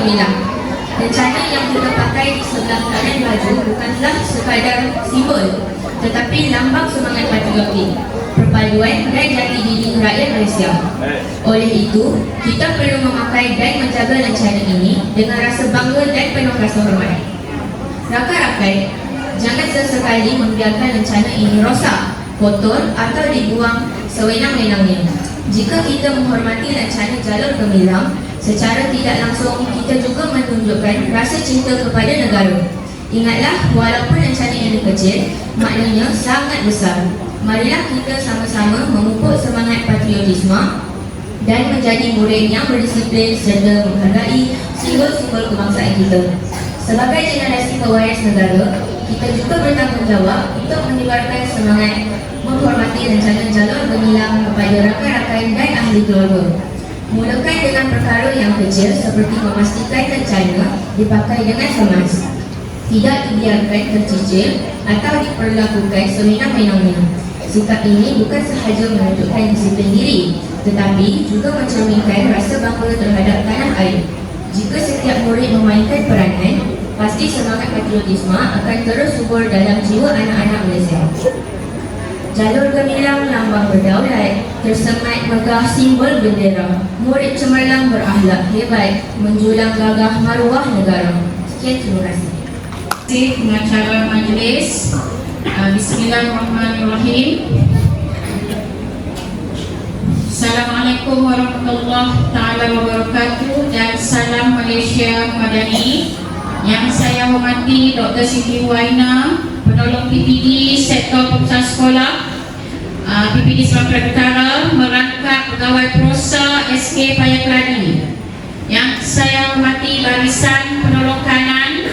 terminah. Rencana yang kita pakai di sebelah kanan baju bukanlah sekadar simbol tetapi lambang semangat patriotik, perpaduan dan jati diri rakyat Malaysia. Oleh itu, kita perlu memakai dan menjaga rencana ini dengan rasa bangga dan penuh rasa hormat. Rakan-rakan, jangan sesekali membiarkan rencana ini rosak, kotor atau dibuang sewenang-wenangnya. Jika kita menghormati rencana jalur gemilang, secara tidak langsung kita juga menunjukkan rasa cinta kepada negara. Ingatlah, walaupun lencana ini kecil, maknanya sangat besar. Marilah kita sama-sama memupuk semangat patriotisme dan menjadi murid yang berdisiplin serta menghargai simbol-simbol kebangsaan kita. Sebagai generasi pewaris negara, kita juga bertanggungjawab untuk menyebarkan semangat menghormati rencana jalur gemilang kepada rakan-rakan dan ahli keluarga. Mulakan dengan perkara yang kecil seperti memastikan rencana dipakai dengan kemas. Tidak dibiarkan tercicil atau diperlakukan sewenang-wenangnya. Sikap ini bukan sahaja menunjukkan disiplin diri, tetapi juga mencerminkan rasa bangga terhadap tanah air. Jika setiap murid memainkan peranan, pasti semangat patriotisme akan terus subur dalam jiwa anak-anak Malaysia. Jalur gemilang lambang berdaulat, tersemat megah simbol bendera. Murid cemerlang berakhlak hebat, menjulang gagah maruah negara. Sekian terima kasih. Terima kasih pengacara majlis. Uh, Bismillahirrahmanirrahim. Assalamualaikum warahmatullahi taala wabarakatuh dan salam Malaysia Madani. Yang saya hormati Dr. Siti Waina, penolong PPD Sektor Pengusahaan Sekolah uh, PPD Sumatera Utara merangkap pegawai prosa SK Payakladi. Yang saya hormati barisan penolong kanan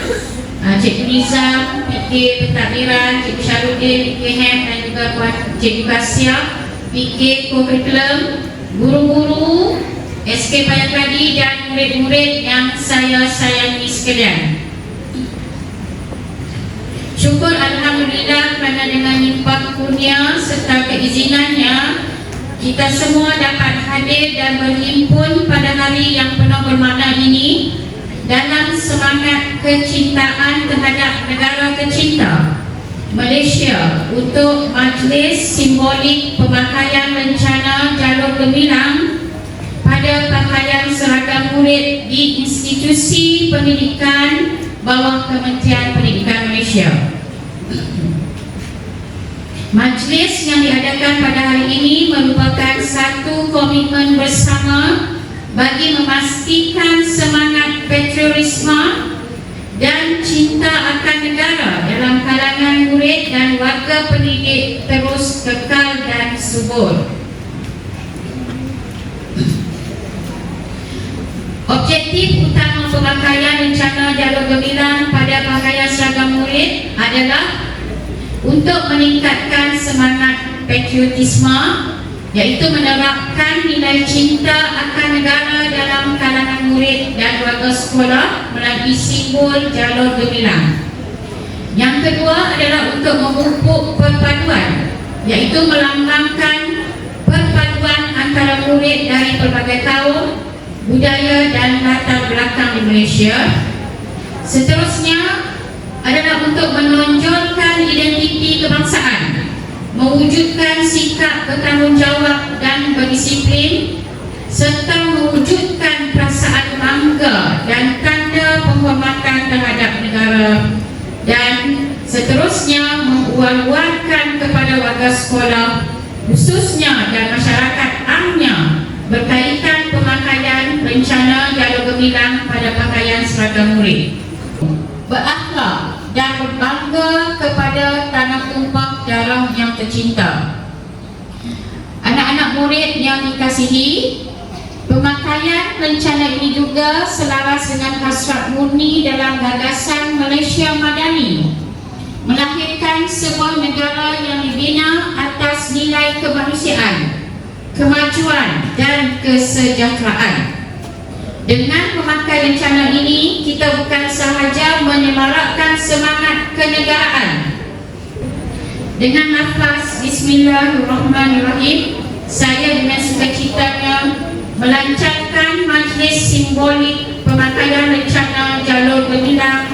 uh, Cikgu Nizam, PK Pentadbiran, Cikgu Syarudin, PK Hem dan juga Puan Cikgu Kasia, PK Kurikulum, guru-guru, SK Payakladi dan murid-murid yang saya sayangi sekalian. Syukur Alhamdulillah kerana dengan limpah kurnia serta keizinannya kita semua dapat hadir dan berhimpun pada hari yang penuh bermakna ini dalam semangat kecintaan terhadap negara tercinta Malaysia untuk majlis simbolik pemakaian rencana jalur gemilang pada pakaian seragam murid di institusi pendidikan bawah Kementerian Pendidikan Malaysia. Majlis yang diadakan pada hari ini merupakan satu komitmen bersama bagi memastikan semangat patriotisme dan cinta akan negara dalam kalangan murid dan warga pendidik terus kekal dan subur. Objektif utama pemakaian rencana jalur gemilang pada pakaian seragam adalah untuk meningkatkan semangat patriotisme iaitu menerapkan nilai cinta akan negara dalam kalangan murid dan warga sekolah melalui simbol jalur gemilang. Yang kedua adalah untuk memupuk perpaduan iaitu melambangkan perpaduan antara murid dari pelbagai kaum budaya dan latar belakang di Malaysia. Seterusnya adalah untuk menonjolkan identiti kebangsaan, mewujudkan sikap bertanggungjawab dan berdisiplin serta mewujudkan perasaan bangga dan tanda penghormatan terhadap negara dan seterusnya menguar-uarkan kepada warga sekolah khususnya dan masyarakat amnya berkaitan pemakaian rencana jalur gemilang pada pakaian seragam murid. Berakhlak dan berbangga kepada tanah tumpah darah yang tercinta. Anak-anak murid yang dikasihi, pemakaian rencana ini juga selaras dengan hasrat murni dalam gagasan Malaysia Madani melahirkan sebuah negara yang dibina atas nilai kemanusiaan kemajuan dan kesejahteraan. Dengan memakai rencana ini, kita bukan sahaja menyemarakkan semangat kenegaraan. Dengan lafaz Bismillahirrahmanirrahim, saya dengan sukacitanya melancarkan majlis simbolik pemakaian rencana jalur gemilang